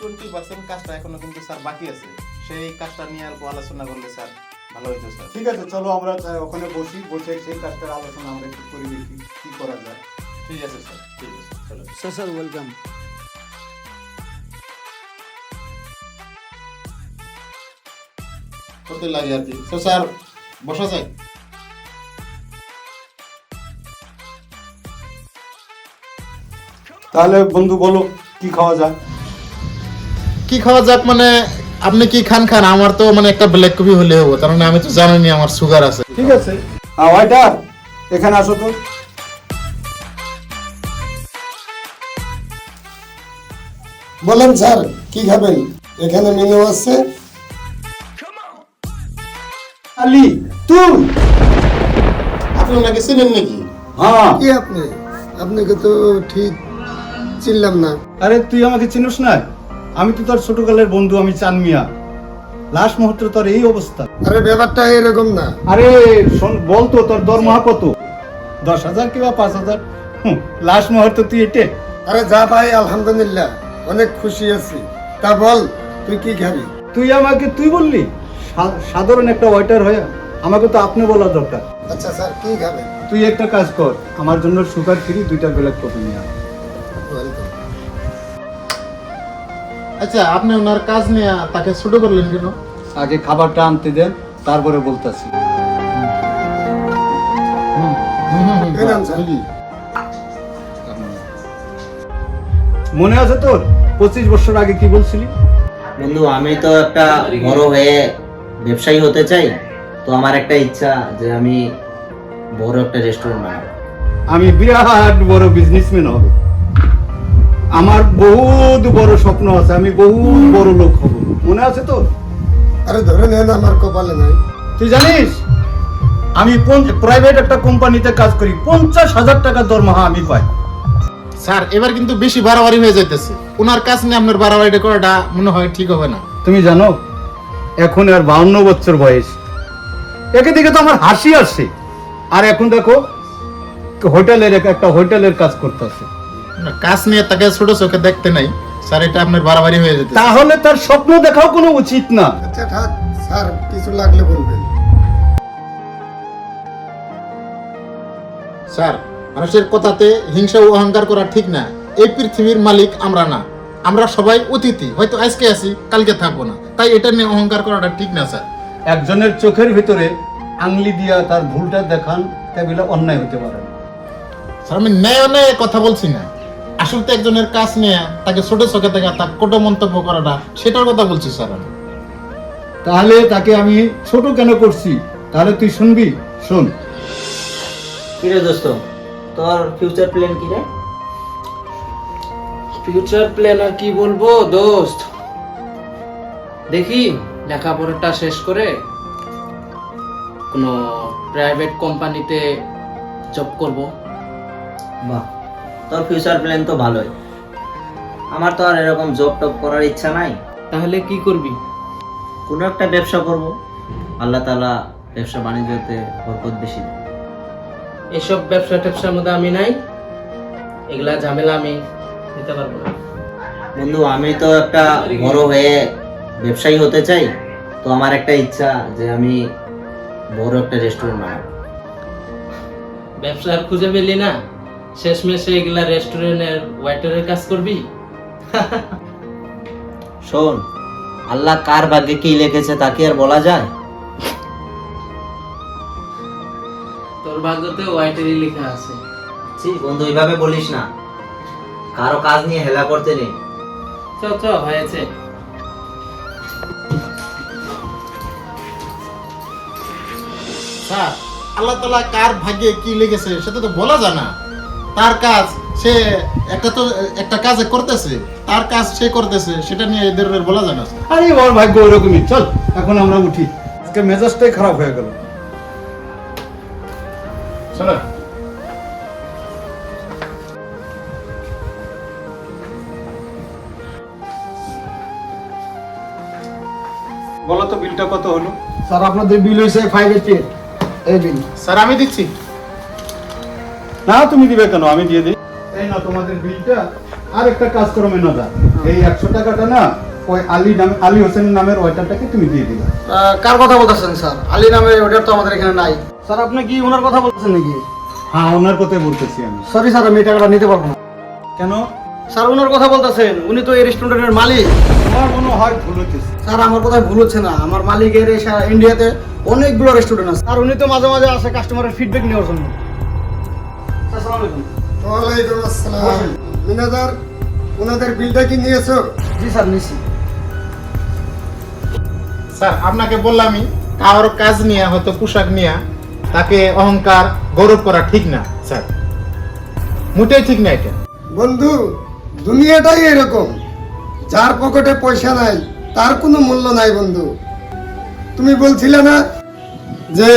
Twenty percent কাজটা এখনও কিন্তু স্যার বাকি আছে। সেই কাজটা নিয়ে অল্প আলোচনা করলে স্যার ভালো হইতো স্যার। ঠিক আছে চলো আমরা ওখানে বসি বসে সেই কাজটার আলোচনা আমরা একটু করে দেখি কি করা যায়। ঠিক আছে স্যার। ঠিক আছে চলো। স্যার স্যার ওয়েলকাম করতে লাগে আর কি। স্যার বসা যায় তাহলে বন্ধু বলো কি খাওয়া যায়? কি খাওয়া যাক মানে আপনি কি খান খান আমার তো মানে একটা ব্ল্যাক কফি হলে হব মানে আমি তো জানিনি আমার সুগার আছে। ঠিক আছে। ওয়াইটার এখানে আসো তো। বলেন স্যার কি খাবেন? এখানে মেনু আছে। আলি তুই আপনি ওনাকে চিনেন নাকি? হ্যাঁ। কি আপনি? আপনাকে তো ঠিক চিনলাম না। আরে তুই আমাকে চিনিস না? আমি তো তোর ছোটকালের বন্ধু আমি চান মিয়া লাস্ট মুহূর্তে তোর এই অবস্থা। আরে ব্যাপারটা এরকম না। আরে শোন বল তো তোর দরমহা কত? দশ হাজার কিংবা পাঁচ হাজার? লাস্ট মুহূর্তে তুই এটে। আরে যা ভাই আলহামদুলিল্লাহ অনেক খুশি আছি। তা বল তুই কি খাবি? তুই আমাকে তুই বললি? সাধারণ একটা ওয়েটার হয়ে আমাকে তো আপনি বলা দরকার। আচ্ছা স্যার কি খাবেন? তুই একটা কাজ কর আমার জন্য সুগার ফ্রি দুইটা ব্ল্যাক কপি নিয়ে. আচ্ছা আপনি ওনার কাজ নিয়ে তাকে ছোট করলেন কেন? আগে খাবারটা আনতে দেন তারপরে বলতাছি। মনে আছে তোর? পঁচিশ বছর আগে কি বলছিলি? বন্ধু আমি তো একটা বড় হয়ে ব্যবসায়ী হতে চাই তো আমার একটা ইচ্ছা যে আমি বড় একটা রেস্টুরেন্ট বানাবো। আমি বিরাট বড় বিজনেসম্যান হব। আমার বহুত বড় স্বপ্ন আছে আমি বহু বড় লোক হব। মনে আছে তো আরে ধরে নেন আমার কপালে নাই। তুই জানিস আমি প্রাইভেট একটা কোম্পানিতে কাজ করি পঞ্চাশ হাজার টাকা দরমাহা আমি পাই। স্যার এবার কিন্তু বেশি বাড়াবাড়ি হয়ে যাইতেছে। ওনার কাজ নিয়ে আপনার বাড়াবাড়িটা করাটা মনে হয় ঠিক হবে না। তুমি জানো এখন আর বাউন্ন বছর বয়স। একে দিকে তো আমার হাসি আসছে আর এখন দেখো হোটেলের একটা হোটেলের কাজ করতেছে। কাজ নিয়ে তাকে ছোট চোখে দেখতে নাই। স্যার এটা আপনার বাড়াবাড়ি হয়ে যেতে তাহলে তার স্বপ্ন দেখাও কোনো উচিত না। আচ্ছা থাক স্যার কিছু লাগলে বলবেন। স্যার মানুষের কথাতে হিংসা ও অহংকার করা ঠিক না। এই পৃথিবীর মালিক আমরা না। আমরা সবাই অতিথি হয়তো আজকে আছি কালকে থাকব না। তাই এটা নিয়ে অহংকার করাটা ঠিক না স্যার। একজনের চোখের ভিতরে আংলি দিয়া তার ভুলটা দেখান তাহলে অন্যায় হতে পারে স্যার আমি ন্যায় অন্যায় কথা বলছি না। আসলে তো একজনের কাজ নিয়ে তাকে ছোট চোখে দেখা তার কোটো মন্তব্য করাটা সেটার কথা বলছি স্যার আমি। তাহলে তাকে আমি ছোট কেন করছি? তাহলে তুই শুনবি? শোন। কিরে দোস্ত তোর ফিউচার প্ল্যান কি রে? ফিউচার প্ল্যান আর কি বলব দোস্ত? দেখি লেখাপড়াটা শেষ করে কোনো প্রাইভেট কোম্পানিতে জব করব। বাহ। তোর ফিউচার প্ল্যান তো ভালোই। আমার তো আর এরকম জব টব করার ইচ্ছা নাই। তাহলে কি করবি? কোনো একটা ব্যবসা করব। আল্লাহ তাআলা ব্যবসা বাণিজ্যতে বরকত বেশি এসব ব্যবসা ট্যাবসার মধ্যে আমি নাই। এগুলা ঝামেলা আমি নিতে পারব না। বন্ধু আমি তো একটা বড় হয়ে ব্যবসায়ী হতে চাই। তো আমার একটা ইচ্ছা যে আমি বড় একটা রেস্টুরেন্ট বানাবো। ব্যবসা আর খুঁজে পেলি না? শেষমেশে এগুলা রেস্টুরেন্টের ওয়েটারের কাজ করবি? শোন আল্লাহ কার ভাগ্যে কি লিখেছে তাকে আর বলা যায়? তোর ভাগ্যতে ওয়াইটারই লেখা আছে। ছি বন্ধু এইভাবে বলিস না। কারও কাজ নিয়ে হেলা করতে নেই। চ চ হয়েছে। স্যার আল্লাহ তালা কার ভাগ্যে কি লেগেছে সেটা তো বলা যায় না। তার কাজ সে একটা তো একটা কাজে করতেছে তার কাজ সে করতেছে সেটা নিয়ে এদের বলা যায় না। আরে ওর ভাগ্য ওরকমই। চল এখন আমরা উঠি। আজকে মেজাজটাই খারাপ হয়ে গেল। চলো। বলো তো বিলটা কত হলো? স্যার আপনাদের বিল হয়েছে ফাইভ এইটি এই বিল। স্যার আমি দিচ্ছি। না তুমি দিবে কেন? আমি দিয়ে দিই। এই না তোমাদের বিলটা। আর একটা কাজ করো মেনদা। এই একশো টাকাটা না ওই আলী নাম আলী হোসেন নামের ওয়েটারটাকে তুমি দিয়ে দিবা। কার কথা বলতেছেন স্যার? আলী নামে ওটার তো আমাদের এখানে নাই। স্যার আপনি কি ওনার কথা বলতেছেন নাকি? হ্যাঁ ওনার কথাই বলতেছি আমি। সরি স্যার আমি এই টাকাটা নিতে পারব না। কেন? স্যার ওনার কথা বলতেছেন। উনি তো এই রেস্টুরেন্টের মালিক। আমার মনে হয় ভুল হচ্ছে স্যার আমার কথা ভুল হচ্ছে না। আমার মালিকের এই সারা ইন্ডিয়াতে অনেকগুলো রেস্টুরেন্ট আছে। আর উনি তো মাঝে মাঝে আসে কাস্টমারের ফিডব্যাক নেওয়ার জন্য। স্যার। ওয়ালাইকুম আসসালাম। মিনাদার ওনাদের বিলটা কি নিয়েছো? জি স্যার নিচ্ছি স্যার আপনাকে বললামই কারোর কাজ নিয়ে হয়তো পোশাক নিয়ে তাকে অহংকার গৌরব করা ঠিক না স্যার। মোটেই ঠিক না এটা। বন্ধু দুনিয়াটাই এরকম। যার পকেটে পয়সা নাই তার কোনো মূল্য নাই বন্ধু। তুমি বলছিলে না যে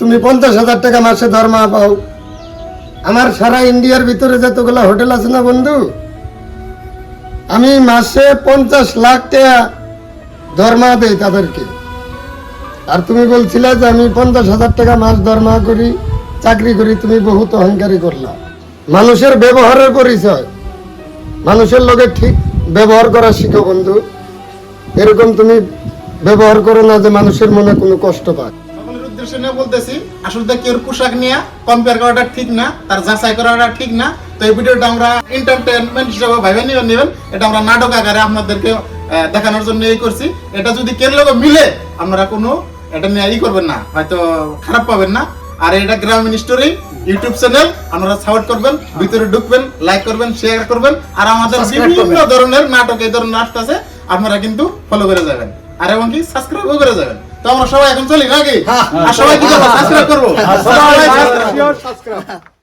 তুমি পঞ্চাশ হাজার টাকা মাসে ধর্মা পাও। আমার সারা ইন্ডিয়ার ভিতরে যতগুলো হোটেল আছে না বন্ধু, আমি মাসে পঞ্চাশ লাখ টাকা দরমা দেই তাদেরকে। আর তুমি বলছিলে যে আমি পঞ্চাশ হাজার টাকা মাস ধর্মা করি, চাকরি করি, তুমি বহুত অহংকারী করলা। মানুষের ব্যবহারের পরিচয়, মানুষের লোকে ঠিক ব্যবহার করা শিখো বন্ধু। এরকম তুমি ব্যবহার করো না যে মানুষের মনে কোনো কষ্ট পায় সকলের বলতেছি আসলে কেউ পোশাক নিয়ে কম্পেয়ার করাটা ঠিক না তার যাচাই করাটা ঠিক না। তো এই ভিডিওটা আমরা এন্টারটেনমেন্ট হিসেবে ভাবে নিয়ে নেবেন। এটা আমরা নাটক আকারে আপনাদেরকে দেখানোর জন্য এই করছি। এটা যদি কেন লোক মিলে আপনারা কোনো এটা নিয়ে ই করবেন না হয়তো খারাপ পাবেন না। আর এটা গ্রামীণ স্টোরি ইউটিউব চ্যানেল আপনারা সাপোর্ট করবেন ভিতরে ঢুকবেন লাইক করবেন শেয়ার করবেন। আর আমাদের বিভিন্ন ধরনের নাটক এই ধরনের আসতেছে আপনারা কিন্তু ফলো করে যাবেন। আর এমনকি সাবস্ক্রাইবও করে যাবেন। তো আমরা সবাই এখন চলি নাকি? আর সবাই কি করব? সাবস্ক্রাইব করব সবাই করব। সাবস্ক্রাইব